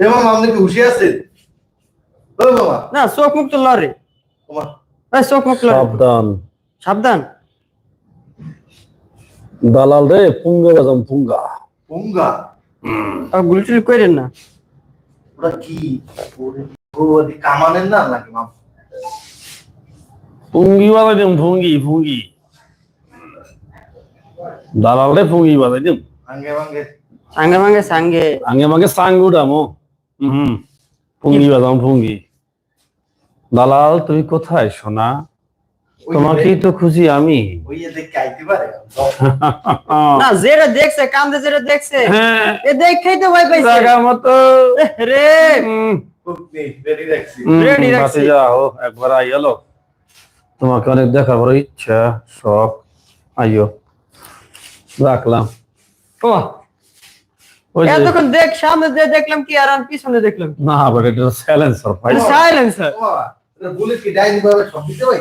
এ মামা আপনি কি হুশি আছেন ও মামা না চোখ মুখ তো লড়ে। মামা এই চোখ মুখ লড়ে। সাবধান। সাবধান। দালাল রে পুঙ্গা বাজাম পুঙ্গা। পুঙ্গা? আর কইরেন না। ওটা কি ওরে কামানের না নাকি মামা পুঙ্গি বাজাই দিম পুঙ্গি পুঙ্গি। দালাল রে পুঙ্গি বাজাই দিম। ভাঙ্গে ভাঙ্গে। সাঙ্গে ভাঙ্গে সাঙ্গে। আমাকে সাঙ্গুডামো হুম। পুঙ্গি দালাল তুমি কোথায় সোনা? তোমাকেই তো খুঁজি আমি। দেখে না যেটা দেখছে কান্দে যেটা দেখছে হ্যাঁ। এ দেখেই তো ভয় পাইছে। জায়গা মতো। রে। হুম, খুব নেই রেডি রাখছি। হুম, Ready যাও একবার তোমাকে অনেক দেখার বড় ইচ্ছা শখ। আইও রাখলাম। ও এতক্ষণ দেখ সামনে দিয়ে দেখলাম কি আর পিছনে দেখলাম না বাট এটা সাইলেন্সার ভাই সাইলেন্সার ও মামা এটা বলে কি ডাইনি ভাবে সব দিতে পারে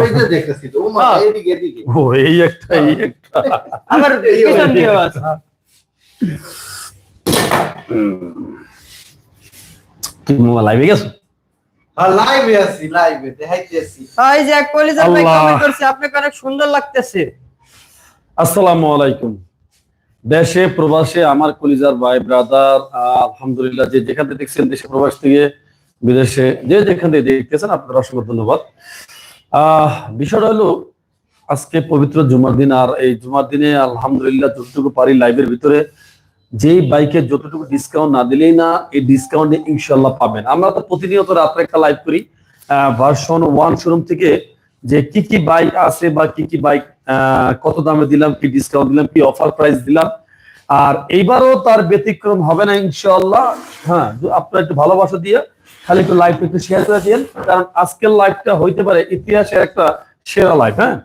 এই যে দেখতেছি তো ও মামা হ্যাঁ। এদিকে এদিকে ও এই একটা এই একটা। আবার পিছন দিয়ে আছে। তুমি মোবাইল লাইভে গেছো? লাইভে আছি লাইভে দেখাইতেছি। এই যে এক কলিজার ভাই কমেন্ট করছে আপনাকে অনেক সুন্দর লাগতেছে। আসসালামু আলাইকুম। দেশে, প্রবাসে আমার কলিজার ভাই ব্রাদার আলহামদুলিল্লাহ, যে যেখান থেকে দেখছেন দেশে প্রবাস থেকে বিদেশে, যে যেখান থেকে দেখতেছেন, আপনাদের অসংখ্য ধন্যবাদ। আহ বিষয়টা হলো, আজকে পবিত্র জুমার দিন, আর এই জুমার দিনে আলহামদুলিল্লাহ যতটুকু পারি লাইভের ভিতরে, যেই বাইকে যতটুকু ডিসকাউন্ট না দিলেই না, এই ডিসকাউন্ট ইনশাল্লাহ পাবেন। আমরা তো প্রতিনিয়ত রাত্রে একটা লাইভ করি ভার্সন ওয়ান শোরুম থেকে যে কি কি বাইক আছে বা কি কি বাইক কত দামে দিলাম কি ডিসকাউন্ট দিলাম কি অফার প্রাইস দিলাম। আর এইবারও তার ব্যতিক্রম হবে না ইনশাল্লাহ হ্যাঁ আপনারা একটু ভালোবাসা দিয়ে খালি একটু লাইভ একটু শেয়ার করে দিন কারণ আজকের লাইভটা হইতে পারে ইতিহাসের একটা সেরা লাইভ হ্যাঁ?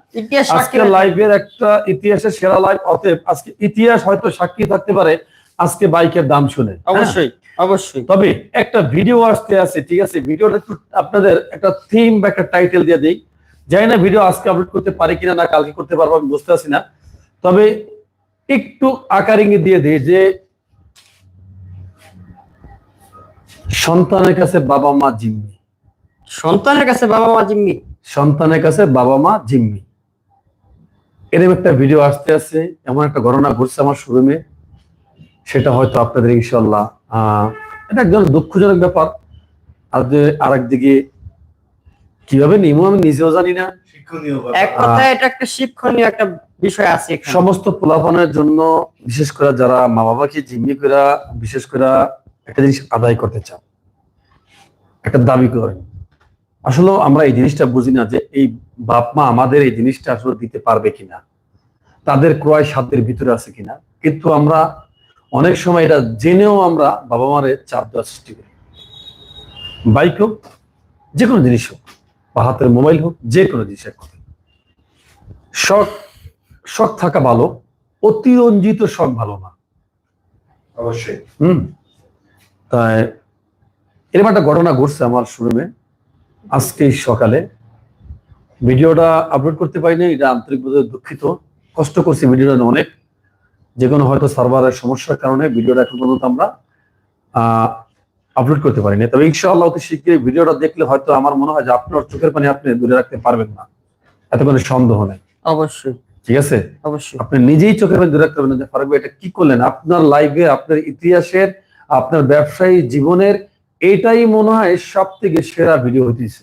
আজকের লাইভের একটা ইতিহাসের সেরা লাইভ অতএব আজকে ইতিহাস হয়তো সাক্ষী থাকতে পারে আজকে বাইকের দাম শুনে হ্যাঁ? অবশ্যই অবশ্যই। তবে একটা ভিডিও আসতে আছে ঠিক আছে? ভিডিওটা একটু আপনাদের একটা থিম বা একটা টাইটেল দিয়ে দিই। জানি না ভিডিও আজকে আপলোড করতে পারি কিনা না কালকে করতে পারব আমি বুঝতে পারছি না। তবে একটু আকার ইঙ্গিত দিয়ে দিই যে সন্তানের কাছে বাবা মা জিম্মি। সন্তানের কাছে বাবা মা জিম্মি? সন্তানের কাছে বাবা মা জিম্মি। এরকম একটা ভিডিও আসতে আছে এমন একটা ঘটনা ঘটছে আমার শোরুমে। সেটা হয়তো আপনাদের ইনশাল্লাহ আহ এটা একজন দুঃখজনক ব্যাপার। আর যে আর একদিকে কীভাবে নিমো আমি নিজেও জানি না। এক কথায় এটা একটা শিক্ষণীয় একটা বিষয় আছে সমস্ত পোলাপানের জন্য বিশেষ করে যারা মা বাবাকে জিম্মি করে বিশেষ করে একটা জিনিস আদায় করতে চান একটা দাবি করেন। আসলে আমরা এই জিনিসটা বুঝি না যে এই বাপ মা আমাদের এই জিনিসটা আসলে দিতে পারবে কিনা তাদের ক্রয় সাধ্যের ভিতরে আছে কিনা। কিন্তু আমরা অনেক সময় এটা জেনেও আমরা বাবা মারে চাপ দেওয়ার সৃষ্টি করি। বাইক হোক যে কোনো জিনিস হোক। বা হাতের মোবাইল হোক যে কোনো জিনিসের কথা। শখ শখ থাকা ভালো অতিরঞ্জিত শখ ভালো না। অবশ্যই। হুম। তাই এরকম একটা ঘটনা ঘটছে আমার শোরুমে আজকে সকালে। ভিডিওটা আপলোড করতে পারিনি এটা আন্তরিকভাবে দুঃখিত। কষ্ট করছি ভিডিওটা অনেক। যে কোনো হয়তো সার্ভারের সমস্যার কারণে ভিডিওটা এখন পর্যন্ত আমরা আপলোড করতে পারিনি। তবে ইনশাআল্লাহ অতি শীঘ্রই ভিডিওটা দেখলে হয়তো আমার মনে হয় যে আপনার চোখের পানি আপনি দূরে রাখতে পারবেন না। এত কোনো সন্দেহ নেই। অবশ্যই। ঠিক আছে? অবশ্যই। আপনি নিজেই চোখের পানি দূরে রাখতে পারবেন যে ফারুক ভাই এটা কি করলেন? আপনার লাইফে আপনার ইতিহাসের আপনার ব্যবসায়ী জীবনের এটাই মনে হয় সব থেকে সেরা ভিডিও হইতেছে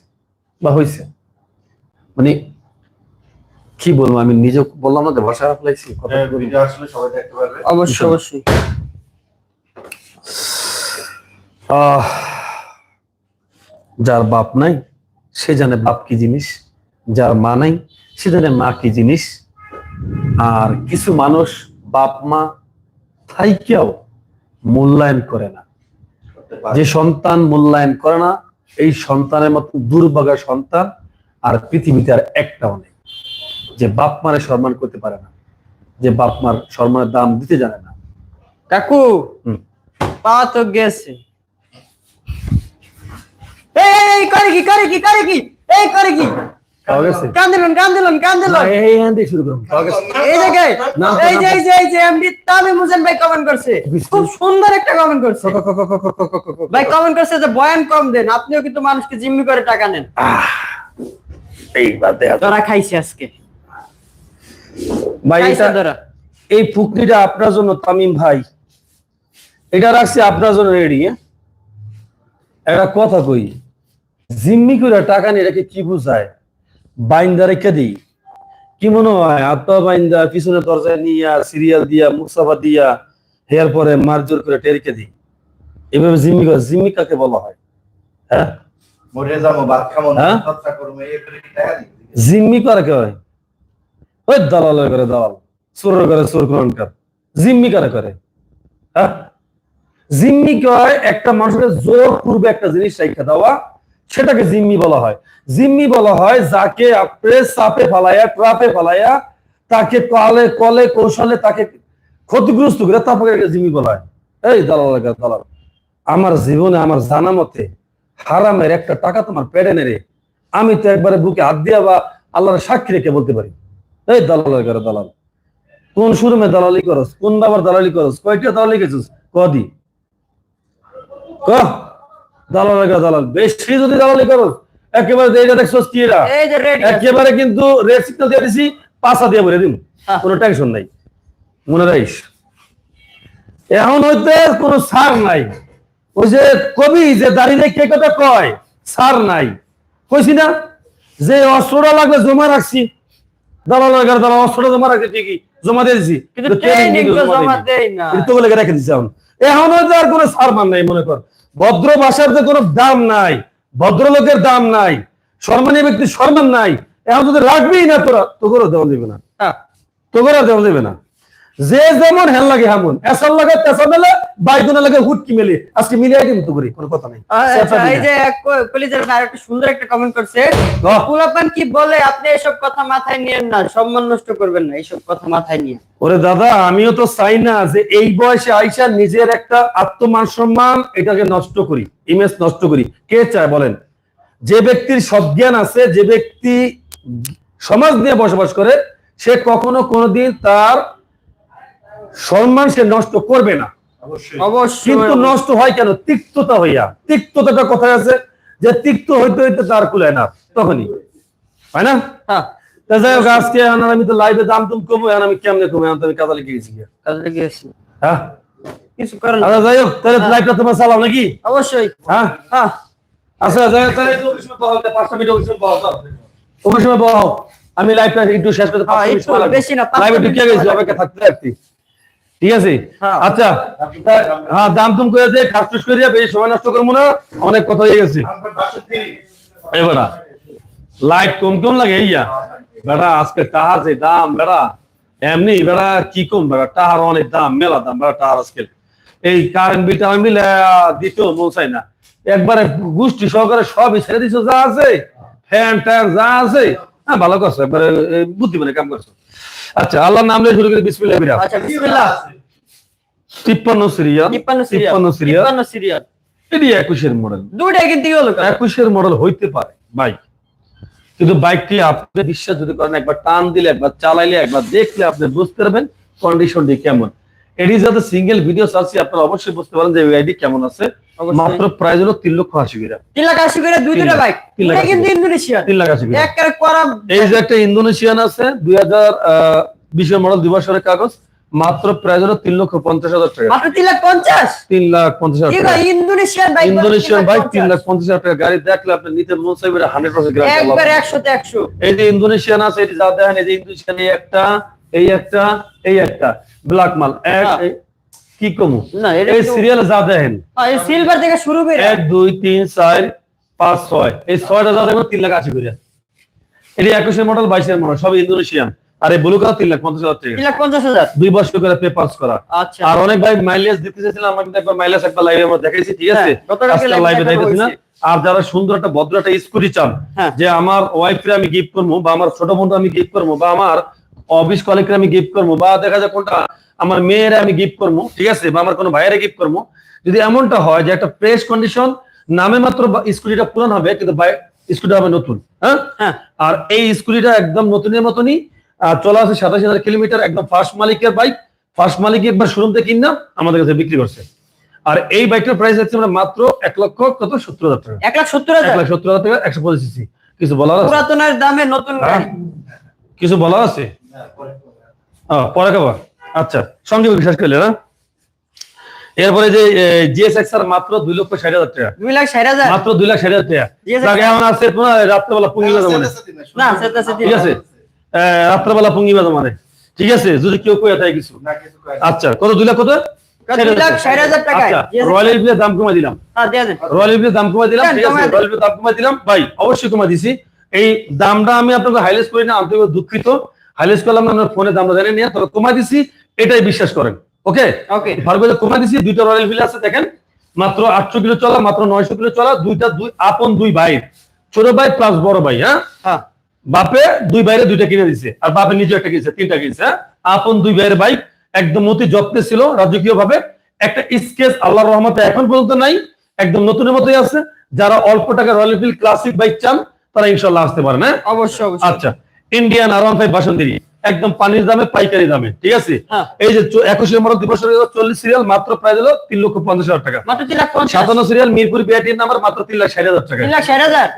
বা হয়েছে মানে কি বলব আমি নিজে বললাম না যে ভাষা খারাপ কথা হ্যাঁ, ভিডিও আসলে সবাই দেখতে পারবে। অবশ্যই অবশ্যই। আহ, যার বাপ নাই সে জানে বাপ কি জিনিস যার মা নাই সে জানে মা কি জিনিস। আর কিছু মানুষ বাপ মা থাইকেও মূল্যায়ন করে না। যে সন্তান মূল্যায়ন করে না এই সন্তানের মতো দুর্ভাগা সন্তান আর পৃথিবীতে আর একটাও নেই। যে বাপ মারে সম্মান করতে পারে না যে বাপ মার সম্মানের দাম দিতে জানে না। কাকু। পা তো গেছে। এই, এই করে কি করে কি করে কি? এই করে কি? পাওয়া গেছে? কান দিলেন কান দিলেন কান দিলেন। এই হ্যান্ড দিয়ে শুরু করুন। এই জায়গায় এই যে এই যে এই যে এমডি তামিম হোসেন ভাই কমেন্ট করছে। খুব সুন্দর একটা কমেন্ট করছে। ভাই কমেন্ট করছে যে বয়ান কম দেন আপনিও কিন্তু মানুষকে জিম্মি করে টাকা নেন। এইবার দেখা যাক। ধরা খাইছে আজকে। ভাই এটা এই ফুকনিটা আপনার জন্য তামিম ভাই। এটা রাখছি আপনার জন্য রেডি একটা কথা কই জিম্মি করে টাকা নিয়ে রেখে কি বুঝায়? বাইন্দা রেখে দিই। কি মনে হয়? আত্মা বাইন্দা পিছনে দরজায় নিয়া সিরিয়াল দিয়া মুসাফা দিয়া হেয়ার পরে মারজোর করে টেরিকে দিই। এভাবে জিম্মি করে জিম্মি কাকে বলা হয়? হ্যাঁ? জিম্মি করে কে হয়? ওই দালাল করে দালাল। চোর করে চোর জিম্মি করে করে? হ্যাঁ? জিম্মি কয় একটা মানুষকে জোর পূর্বে একটা জিনিস শিক্ষা দেওয়া সেটাকে জিম্মি বলা হয়। জিম্মি বলা হয় যাকে আপনি চাপে ফালাইয়া, ট্রাপে ফালাইয়া তাকে কলে কলে, কৌশলে তাকে ক্ষতিগ্রস্ত করে তারপরে জিম্মি বলা হয়। এই দালাল দালাল, আমার জীবনে আমার জানা মতে হারামের একটা টাকা তোমার পেটে নেড়ে আমি তো একবারে বুকে হাত দিয়া বা আল্লাহর সাক্ষী রেখে বলতে পারি। এই দালাল করে দালাল কোন শুরুমে দালালি করস, কোন বাবার দালালি করস, কয়টা দালালি গেছিস কদি ক। দালাল করে দালাল। বেশি যদি দালালি করস একেবারে এইটা কি রেডি একেবারে কিন্তু রেড সিগন্যাল দিয়ে দিছি পাঁচা দিয়ে দিন। কোনো টেনশন নাই। মনে রাখিস। এখন হইতে কোনো সার নাই। ওই যে কবি যে দাঁড়িয়ে কে কথা কয় সার নাই। কইছি না যে অস্ত্রটা লাগবে জমা রাখছি। দালাল লাগার দালাল অস্ত্রটা জমা রাখছি ঠিকই জমা দিয়ে দিছি। কিন্তু তো বলে রেখে দিচ্ছে এখন। এখন আর কোনো সারমান নাই মনে কর। ভদ্র ভাষার যে কোনো দাম নাই ভদ্রলোকের দাম নাই সম্মানীয় ব্যক্তির সম্মান নাই এখন যদি রাখবেই না তোরা তোকেরও দেওয়া যাবে না। হ্যাঁ। তোকেরও দেওয়া যাবে না। যে যেমন হেল লাগে হেমন এসাল লাগে তেসা মেলে বাইগুনা লাগে হুটকি মেলে। আজকে মিলিয়ে কিন্তু করি কোনো কথা নেই। আচ্ছা, এই যে কলিজার ভাই একটা সুন্দর একটা কমেন্ট করছে। বাহ। কি বলে আপনি এসব কথা মাথায় নিয়েন না সম্মান নষ্ট করবেন না এইসব কথা মাথায় নিয়ে ওরে দাদা আমিও তো চাই না যে এই বয়সে আইসা নিজের একটা আত্মমান সম্মান এটাকে নষ্ট করি ইমেজ নষ্ট করি। কে চায় বলেন? যে ব্যক্তির সজ্ঞান আছে যে ব্যক্তি সমাজ নিয়ে বসবাস করে সে কখনো কোনোদিন তার সম্মান সে নষ্ট করবে না। কিন্তু নষ্ট হয় কেন? তিক্ততা হইয়া। তিক্ততাটা কোথায় আছে? যে তিক্ত হইতে হইতে তার কুলায় না তখনই। হয় না? হ্যাঁ। যাই হোক আজকে আমি তো লাইভে দাম তুম কমবো এখন আমি কেমনে কমে এখন আমি কাদালে গিয়েছি গিয়া। কাজে গিয়েছি হ্যাঁ? কিছু করেন আচ্ছা যাই হোক তাহলে লাইভটা তোমার চালাও নাকি? অবশ্যই। হ্যাঁ? হ্যাঁ। আচ্ছা যাই হোক, তাহলে একটু সময় বহাও, পাঁচটা মিনিট ওই সময় বহাও, সময় বহাও। আমি লাইভটা একটু শেষ করতে হ্যাঁ, একটু বেশি না, লাইভে ঢুকে গেছি অপেক্ষা থাকতে থাকতে। ঠিক আছে? হ্যাঁ। আচ্ছা হ্যাঁ দাম তুম করে দিয়ে কাজ টুস করে দিয়ে বেশি সময় নষ্ট করব না অনেক কথা হয়ে গেছে। এবারা লাইট কম কম লাগে ইয়া বেড়া আজকে টাহার যে দাম বেড়া এমনি বেড়া কি কম বেড়া টাহার অনেক দাম মেলা দাম বেড়া টাহার আজকে। এই কারেন্ট বিল আমি বিল দিতেও মন চাই না। একবারে গোষ্ঠী সহকারে সবই ছেড়ে দিছো যা আছে ফ্যান ট্যান যা আছে। হ্যাঁ ভালো করছ একবারে বুদ্ধিমানের কাম করছ। আচ্ছা আল্লাহর নাম নিয়ে শুরু করে বিসমিল্লাহ বিরা আচ্ছা বিসমিল্লাহ। তিপ্পান্ন সিরিয়াল। তিপ্পান্ন সিরিয়াল। তিপ্পান্ন সিরিয়াল। তিপ্পান্ন সিরিয়াল। এটি একুশের মডেল। দুইটা কিন্তু হলো একুশের মডেল হইতে পারে বাইক। কিন্তু বাইকটি আপনি বিশ্বাস যদি করেন একবার টান দিলে একবার চালাইলে একবার দেখলে আপনি বুঝতে পারবেন কন্ডিশনটি কেমন। এটি যাতে সিঙ্গেল ভিডিও চাচ্ছি আপনারা অবশ্যই বুঝতে পারেন যে কেমন আছে। মাত্র প্রাইস হলো তিন লক্ষ আশি তিন লাখ আশি দুই বাইক। তিন লাখ এটা আশি কিন্তু করে। ইন্দোনেশিয়া তিন লাখ আশি এই যে একটা ইন্দোনেশিয়ান আছে দুই হাজার বিশের মডেল দুই বছরের কাগজ মাত্র প্রাইস হলো তিন লক্ষ পঞ্চাশ হাজার টাকা। মাত্র তিন লাখ পঞ্চাশ? তিন লাখ পঞ্চাশ হাজার টাকা। ইন্দোনেশিয়ান বাইক ইন্দোনেশিয়ান বাইক তিন লাখ পঞ্চাশ হাজার টাকা। গাড়ি দেখলে আপনি নিতে মন চাইবে হান্ড্রেড পার্সেন্ট একবার একশোতে একশো। এই যে ইন্দোনেশিয়ান আছে এটি যা দেখেন এই যে ইন্দোনেশিয়ান একটা এই একটা এই একটা ব্ল্যাক মাল। এক হ্যাঁ। কি কমু? না এই সিরিয়ালে যা দেখেন। সিলভার থেকে শুরু করে এক দুই তিন চার পাঁচ ছয়। এই ছয়টা যা দেখবেন তিন লাখ আশি করে। এটি একুশের মডেল বাইশের মডেল সব ইন্দোনেশিয়ান। আর এই ব্লু কালার তিন লাখ পঞ্চাশ হাজার তিন টাকা। লাখ পঞ্চাশ হাজার? দুই বছর করে পেপার্স করা। আচ্ছা। আর অনেক ভাই মাইলেজ দিতে চাইছিলাম আমরা কিন্তু একবার মাইলেজ একবার লাইভে আমরা দেখাইছি ঠিক আছে? হ্যাঁ, আজকে লাইভে দেখানো দেখাইছি না আর যারা সুন্দর একটা ভদ্র একটা স্কুটি চান হ্যাঁ। যে আমার ওয়াইফকে আমি গিফট করব বা আমার ছোট বোনকে আমি গিফট করব বা আমার অফিস কলিগকে আমি গিফট করব বা দেখা যায় কোনটা আমার মেয়ের আমি গিফট করব ঠিক আছে? বা আমার কোনো ভাইয়ের গিফট করব। যদি এমনটা হয় যে একটা ফ্রেশ কন্ডিশন নামে মাত্র স্কুটিটা পুরান হবে কিন্তু স্কুটিটা হবে নতুন হ্যাঁ? হ্যাঁ। আর এই স্কুটিটা একদম নতুনের মতনই চলা আছে সাতাশ হাজার কিলোমিটার একদম ফার্স্ট মালিকের বাইক ফার্স্ট মালিক একবার শোরুম থেকে কিনা আমাদের কাছে বিক্রি করছে। আর এই বাইকটার প্রাইস হচ্ছে আমরা মাত্র এক লক্ষ কত? সত্তর হাজার টাকা। এক লাখ সত্তর হাজার? এক লাখ সত্তর হাজার টাকা একশো পঁচিশ কিছু বলার পুরাতনের দামে নতুন হ্যাঁ? কিছু বলার আছে? আহ, পরে খাবার আচ্ছা সঙ্গে বিশ্বাস করলে না। এরপরে যে আর মাত্র দুই লক্ষ ষাট হাজার টাকা। দুই লাখ ষাট হাজার? মাত্র দুই লাখ ষাট হাজার টাকা। আছে তোমার রাত্রেবেলা পুঙ্গি বাজা মানে। না সেটা সেটা ঠিক আছে? রাত্রেবেলা পুঙ্গি বাজা মানে। ঠিক আছে? যদি কেউ কয়ে থাকে কিছু। আচ্ছা কত? দুই লাখ কত? আচ্ছা দাম কমাই দিলাম। হ্যাঁ দাম দিলাম দিলাম। ভাই অবশ্যই কমাই দিছি। এই দামটা আমি আপনাকে হাইলাইট করি না আন্তরিক দুঃখিত। হাইলাইট করলাম না আপনার ফোনে দামটা জানেন নিয়ে তবে কমাই দিছি এটাই বিশ্বাস করেন ওকে ওকে ফারুক কমাই দিছি দুইটা রয়্যাল এনফিল্ড আছে দেখেন মাত্র আটশো কিলো চলা মাত্র নয়শো কিলো চলা দুইটা দুই আপন দুই ভাই। ছোট ভাই প্লাস বড় ভাই হ্যাঁ? হ্যাঁ। বাপে দুই বাইরে দুইটা কিনে দিছে আর বাপে নিজে একটা কিনছে তিনটা কিনছে হ্যাঁ? আপন দুই বাইরের বাইক একদম অতি যত্নে ছিল রাজকীয় ভাবে একটা স্কেচ আল্লাহর রহমতে এখন পর্যন্ত নাই একদম নতুনের মতোই আছে। যারা অল্প টাকা রয়্যাল এনফিল্ড ক্লাসিক বাইক চান তারা ইনশাল্লাহ আসতে পারেন হ্যাঁ? অবশ্যই অবশ্যই। আচ্ছা। ইন্ডিয়ান আর ওয়ান ফাইভ বাসন্তিরি একদম পানির দামে পাইকারি দামে ঠিক আছে? হ্যাঁ। এই যে একুশে দুই বছর চল্লিশ সিরিয়াল মাত্র প্রায় হলো তিন লক্ষ পঞ্চাশ হাজার টাকা। সাতান্ন সিরিয়াল মিরপুর বিআইটির নাম্বার মাত্র তিন লাখ ষাট হাজার টাকা।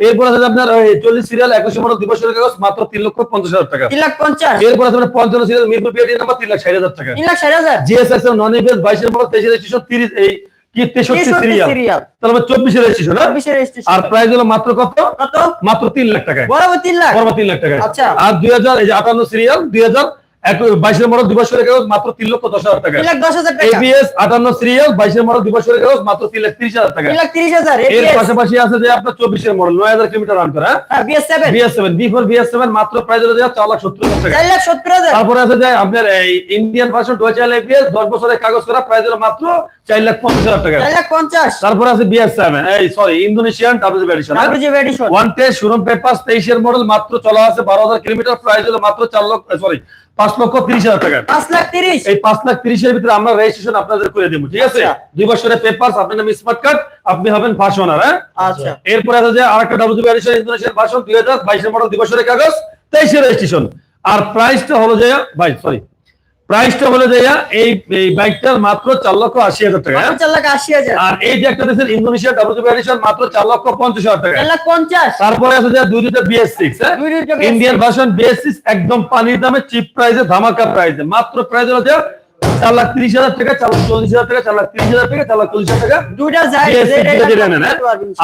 এরপর আছে আপনার চল্লিশ সিরিয়াল একুশে বছরের কাগজ মাত্র তিন লক্ষ পঞ্চাশ হাজার টাকা। তিন লাখ পঞ্চাশ। এরপর আছে আপনার পঞ্চান্ন সিরিয়াল মিরপুর বিআইটির নাম্বার তিন লাখ ষাট হাজার টাকা। তিন লাখ ষাট হাজার। জিএসএস নন এবিএস বাইশের তেইশের রেজিস্ট্রেশন তিরিশ এই সিরিয়াল সিরিয়াল তাহলে চব্বিশের রেজিস্ট্রেশন হ্যাঁ? আর প্রাইস হলো মাত্র কত? মাত্র তিন লাখ টাকা বরাবর তিন লাখ? বরাবর তিন লাখ টাকা আচ্ছা। আর দুই হাজার এই যে আটান্ন সিরিয়াল দুই হাজার বাইশের মডেল দুই বছরের কাগজ মাত্র তিন লক্ষ দশ হাজার টাকা। এবিএস আটান্ন সিরিয়াল বাইশের মডেল দুই বছরের কাগজ মাত্র তিন লাখ তিরিশ হাজার টাকা। এর পাশাপাশি আছে যে আপনার চব্বিশের মডেল নয় হাজার কিলোমিটার রান করা BS seven BS B four BS seven মাত্র হলো চার লাখ সত্তর হাজার টাকা। তারপরে আছে যে আপনার এই ইন্ডিয়ান ভার্সন এবিএস দশ বছরের কাগজ করা হলো মাত্র চার লাখ পঞ্চাশ হাজার টাকা। পঞ্চাশ। তারপরে আছে বিএস সেভেন এই sorry Indonesian W edition one test showroom paper তেইশের মডেল মাত্র চলা আছে বারো হাজার কিলোমিটার হলো মাত্র চার লক্ষ সরি পাঁচ লক্ষ তিরিশ হাজার টাকা। পাঁচ লাখ তিরিশ? এই পাঁচ লাখ তিরিশের ভিতরে আমরা রেজিস্ট্রেশন আপনাদের করে দেবো ঠিক আছে? আচ্ছা। দুই বছরের পেপার আপনার নামে স্মার্ট কার্ড আপনি হবেন ফার্স্ট ওনার হ্যাঁ? আচ্ছা। এরপরে আছে যে আরেকটা ডাব্লিউ এডিশন ইন্দোনেশিয়ার ভার্সন দুই হাজার বাইশের মডেল দুই বছরের কাগজ তেইশের রেজিস্ট্রেশন আর প্রাইসটা হলো যে ভাই সরি প্রাইসটা হলো যে এই এই বাইকটার মাত্র চার লক্ষ আশি হাজার টাকা? চার লাখ আশি হাজার। আর এই যে একটা দেশের ইন্দোনেশিয়া এডিশন মাত্র চার লক্ষ পঞ্চাশ হাজার টাকা। চার লাখ পঞ্চাশ। তারপরে আছে যে দুই দুটো বিএস সিক্স দুই দুইটা BS6 Indian version BS six একদম পানির দামে চিপ প্রাইসে ধামাকা প্রাইসে মাত্র প্রাইস যে চার লাখ তিরিশ হাজার টাকা চার লাখ চল্লিশ হাজার টাকা চার লাখ তিরিশ হাজার টাকা চার লাখ চল্লিশ হাজার টাকা। দুইটা যায় BS6 যেটা যেটা এটা নেন, হ্যাঁ?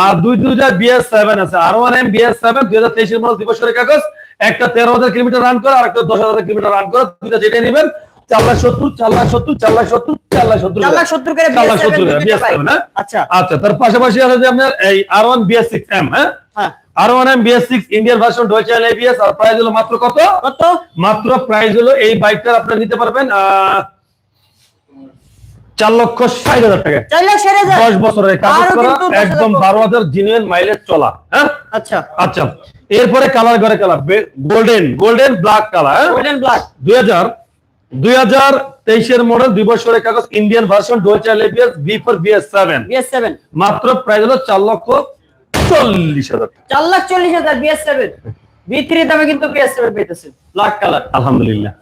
আর দুই দুইটা বিএস সেভেন আছে। R one M BS seven দুই হাজার তেইশের দুই বছরের কাগজ একটা তেরো হাজার কিলোমিটার রান করে আর একটা দশ হাজার কিলোমিটার রান করে দুইটা যেটা নেবেন চার লাখ সত্তর চার লাখ সত্তর চার লাখ সত্তর চার লাখ সত্তর চার লাখ সত্তর করে চার লাখ সত্তর করে দুইটা BS7 হ্যাঁ? আচ্ছা। আচ্ছা তার পাশাপাশি আছে যে আপনার এই R one BS six M হ্যাঁ? হ্যাঁ। R one M BS six Indian version dual channel ABS আর প্রাইস হলো মাত্র কত? কত? মাত্র প্রাইস হলো এই বাইকটা আপনারা নিতে পারবেন আহ, চার লক্ষ ষাট হাজার টাকা। দশ বছরের কাগজ করা একদম। বারো হাজার জিনুইন মাইলেজ চলা হ্যাঁ? আচ্ছা। আচ্ছা এরপরে কালার করে colour golden golden black colour golden black দুই হাজার দুই হাজার তেইশের মডেল দুই বছরের কাগজ Indian version dual channel ABS B four BS seven BS seven মাত্র প্রাইস হলো চার লক্ষ চল্লিশ হাজার। চার লাখ চল্লিশ হাজার বিএস সেভেন বি থ্রি দামে কিন্তু বিএস সেভেন পেতেছেন ব্ল্যাক কালার। আলহামদুলিল্লাহ।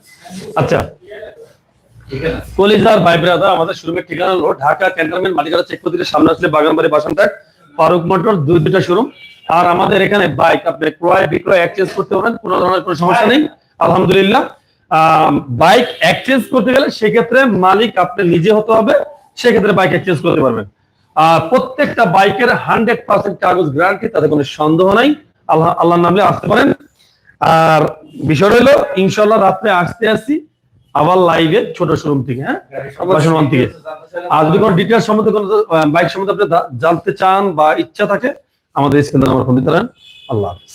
আচ্ছা কলিজার ভাই ব্রাদার আমাদের শোরুমের ঠিকানা হলো ঢাকা ক্যান্টনমেন্ট মালিকারা চেক প্রতিটা সামনে আসলে বাগানবাড়ি বাসনটাক ফারুক মোটর দুই দুটা শোরুম। আর আমাদের এখানে বাইক আপনি ক্রয় বিক্রয় এক্সচেঞ্জ করতে পারেন কোনো ধরনের কোনো সমস্যা নেই। আলহামদুলিল্লাহ। বাইক এক্সচেঞ্জ করতে গেলে সেক্ষেত্রে মালিক আপনি নিজে হতে হবে, সেক্ষেত্রে বাইক এক্সচেঞ্জ করতে পারবেন। আর প্রত্যেকটা বাইকের হান্ড্রেড পার্সেন্ট কাগজ গ্যারান্টি তাতে কোনো সন্দেহ নাই। আল্লাহ, আল্লাহর নামে আসতে পারেন। আর বিষয় হলো ইনশাল্লাহ রাত্রে আসতে আসছি আবার লাইভে ছোট শোরুম থেকে হ্যাঁ? বাসন থেকে। আর যদি কোনো ডিটেলস সম্বন্ধে কোনো বাইক সম্বন্ধে আপনি জানতে চান বা ইচ্ছা থাকে, আমাদের স্ক্রিনে আমার ফোন দিতে আল্লাহ হাফিজ।